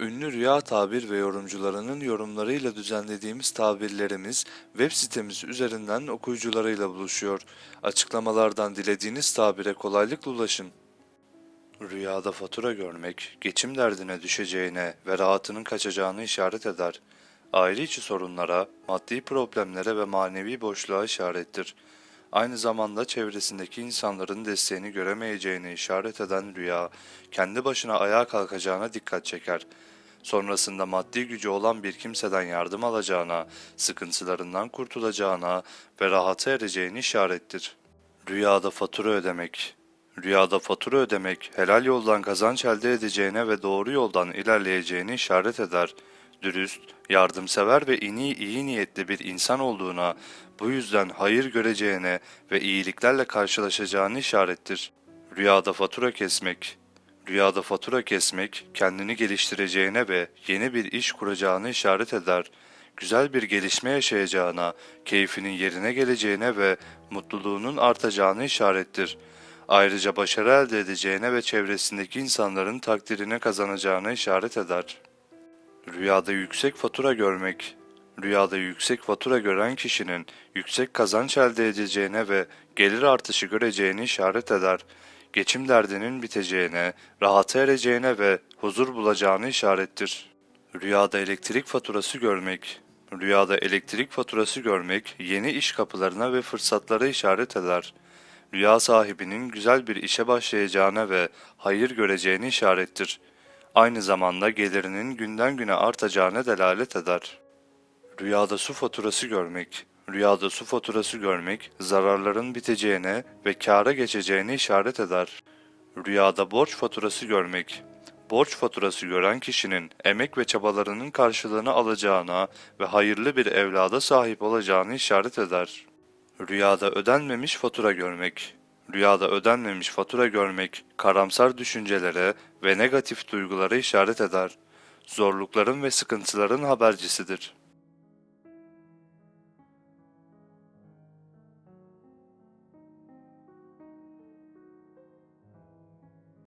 Ünlü rüya tabir ve yorumcularının yorumlarıyla düzenlediğimiz tabirlerimiz web sitemiz üzerinden okuyucularıyla buluşuyor. Açıklamalardan dilediğiniz tabire kolaylıkla ulaşın. Rüyada fatura görmek, geçim derdine düşeceğine ve rahatının kaçacağını işaret eder. Aile içi sorunlara, maddi problemlere ve manevi boşluğa işarettir. Aynı zamanda çevresindeki insanların desteğini göremeyeceğini işaret eden rüya, kendi başına ayağa kalkacağına dikkat çeker. Sonrasında maddi gücü olan bir kimseden yardım alacağına, sıkıntılarından kurtulacağına ve rahata ereceğini işarettir. Rüyada fatura ödemek Rüyada fatura ödemek, helal yoldan kazanç elde edeceğine ve doğru yoldan ilerleyeceğini işaret eder. Dürüst, yardımsever ve ini iyi niyetli bir insan olduğuna, bu yüzden hayır göreceğine ve iyiliklerle karşılaşacağını işarettir. Rüyada fatura kesmek Rüyada fatura kesmek, kendini geliştireceğine ve yeni bir iş kuracağını işaret eder. Güzel bir gelişme yaşayacağına, keyfinin yerine geleceğine ve mutluluğunun artacağını işarettir. Ayrıca başarı elde edeceğine ve çevresindeki insanların takdirini kazanacağına işaret eder. Rüyada yüksek fatura görmek Rüyada yüksek fatura gören kişinin yüksek kazanç elde edeceğine ve gelir artışı göreceğini işaret eder. Geçim derdinin biteceğine, rahata ereceğine ve huzur bulacağını işarettir. Rüyada elektrik faturası görmek Rüyada elektrik faturası görmek yeni iş kapılarına ve fırsatlara işaret eder. Rüya sahibinin güzel bir işe başlayacağına ve hayır göreceğini işarettir. Aynı zamanda gelirinin günden güne artacağına delalet eder. Rüyada su faturası görmek Rüyada su faturası görmek, zararların biteceğine ve kâra geçeceğine işaret eder. Rüyada borç faturası görmek Borç faturası gören kişinin emek ve çabalarının karşılığını alacağına ve hayırlı bir evlada sahip olacağını işaret eder. Rüyada ödenmemiş fatura görmek. Rüyada ödenmemiş fatura görmek, karamsar düşüncelere ve negatif duygulara işaret eder. Zorlukların ve sıkıntıların habercisidir.